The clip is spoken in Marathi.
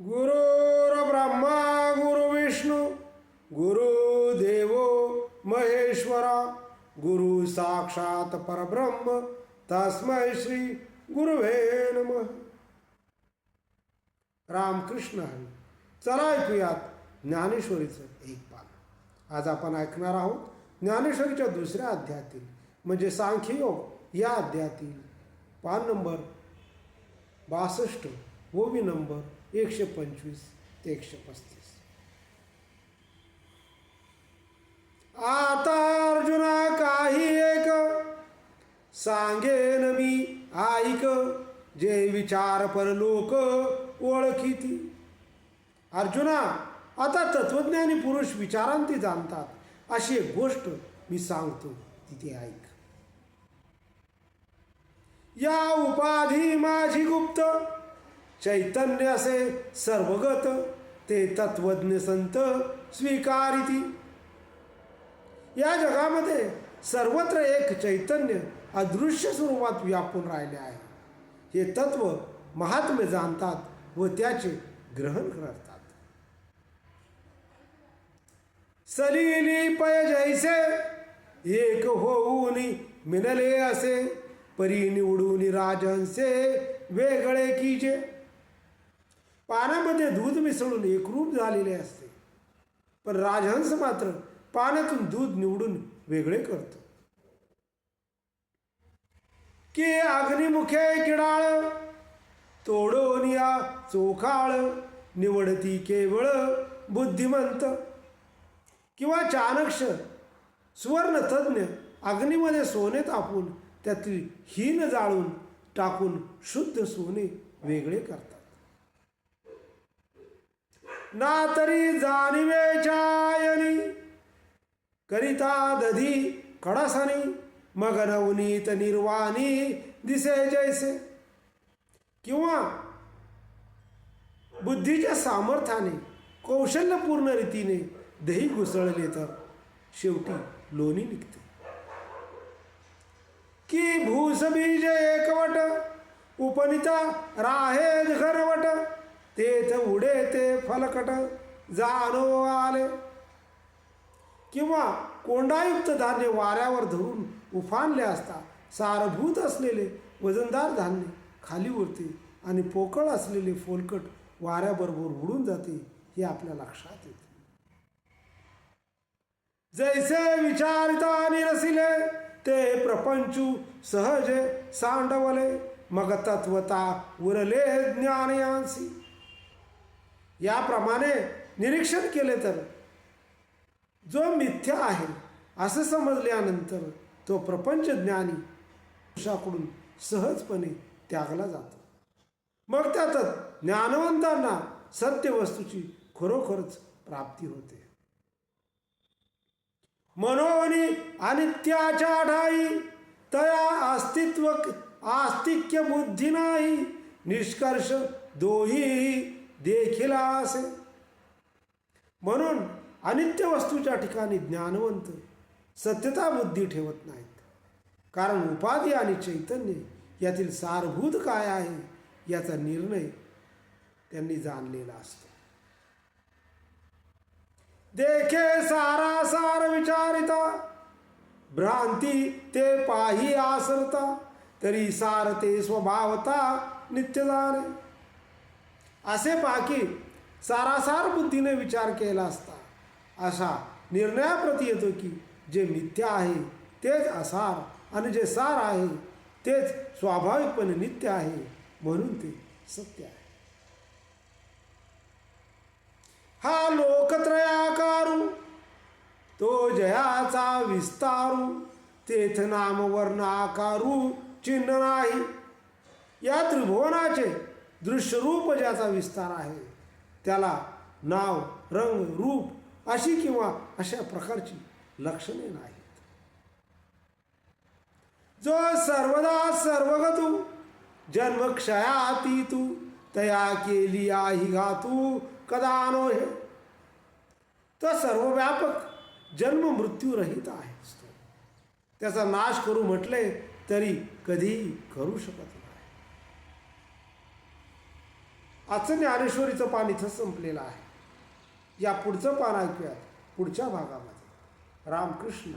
गुरु ब्रह्मा गुरु विष्णू गुरुदेवो महेश्वरा गुरु साक्षात परब्रह्म तस्मै श्री गुरुवे नम। रामकृष्ण हरी चला ऐकूयात ज्ञानेश्वरीचं एक पान. आज आपण ऐकणार आहोत ज्ञानेश्वरीच्या दुसऱ्या अध्यायातील म्हणजे सांख्ययोग या अध्यायातील पान नंबर बासष्ट ओवी नंबर एकशे पंचवीस ते एकशे पस्तीस. आता अर्जुना काही एक सांगेन मी ऐक जे विचार पर लोक ओळखीती. अर्जुना आता तत्वज्ञानी पुरुष विचारांती जाणतात. अशी एक गोष्ट मी सांगतो तिथे ऐक. या उपाधी माझी गुप्त. चैतन्य असे सर्वगत ते तत्वज्ञ संत स्वीकारिती। या जगामध्ये सर्वत्र एक चैतन्य अदृश्य स्वरूपात व्यापून राहिले आहे. हे तत्व महात्मे जाणतात व त्याचे ग्रहण करतात. सलीली पय जैसे एक होऊन मिनले असे परी निवडून राजहंसे वेगळे कीजे. पानामध्ये दूध मिसळून एकरूप झालेले असते. पण राजहंस मात्र पानातून दूध निवडून वेगळे करतो. की अग्निमुखे किडाळ तोडून या चोखाळ निवडती केवळ बुद्धिमंत. किंवा चाणक्ष सुवर्णतज्ञ अग्नीमध्ये सोने तापून त्यातील हीन जाळून टाकून शुद्ध सोने वेगळे करतात. ना तरी जाणीवे छायनी करिता दधी कडासानी मग नवनीत निर्वाणी दिसे जैसे. किंवा बुद्धीच्या सामर्थ्याने कौशल्यपूर्ण रीतीने दही घुसळले तर शेवटी लोणी निघते. की भूसबीज एकवट उपनिता राहेज घरवट तेथ उडे ते फलकट जाणो आले. किंवा कोंडायुक्त धान्य वाऱ्यावर धरून उफानले असता सारभूत असलेले वजनदार धान्य खाली उरते आणि पोकळ असलेले फोलकट वाऱ्याबरोबर उडून जाते हे आपल्या लक्षात येते. जैसे विचारिता निरसिले ते प्रपंचू सहजे सांडवले. मग तत्वता उरले ज्ञानयांसी. याप्रमाणे निरीक्षण केले तर जो मिथ्या आहे असं समजल्यानंतर तो प्रपंच ज्ञानी पुरुषाकडून सहजपणे त्यागला जातो. मग त्यातच ज्ञानवंतांना सत्य वस्तूची खरोखरच प्राप्ती होते. मनोनी अनित्याच्या ढाई तया अस्तित्व आस्तिक्य बुद्धी नाही निष्कर्ष दोही देखील असे. म्हणून अनित्य वस्तूच्या ठिकाणी ज्ञानवंत सत्यता बुद्धी ठेवत नाहीत. कारण उपाधी आणि चैतन्य यातील सारभूत काय आहे याचा निर्णय त्यांनी जाणलेला असतो. देखे सारा सार विचारिता. भ्रांती ते पाही आसरता. तरी सार ते स्वभावता नित्य जाणे. असे पाकी सारासार बुद्धीने विचार केला असता. अशा निर्णयाप्रती येतो की जे मिथ्या आहे तेच असार आणि जे सार आहे तेच स्वाभाविकपणे नित्य आहे म्हणून ते सत्य आहे. हा लोकत्रयाकारू तो जयाचा विस्तारू तेथ नाम वर्ण आकारू चिन्ह नाही. या त्रिभुवनाचे दृश्यरूप ज्याचा विस्तार आहे त्याला नाव रंग रूप अशी किंवा अशा प्रकारची लक्षणे नाहीत. जो सर्वदा सर्वगतू जन्मक्षयाती तू तया केली आही घातू कदा नो हे? तो सर्वव्यापक जन्म मृत्यूरहित आहे. त्याचा नाश करू म्हटले तरी कधीही करू शकत नाही आजचं ज्ञानेश्वरीचं पान इथं संपलेलं आहे. या पुढचं पान ऐकूयात. पुढच्या भागामध्ये. रामकृष्ण.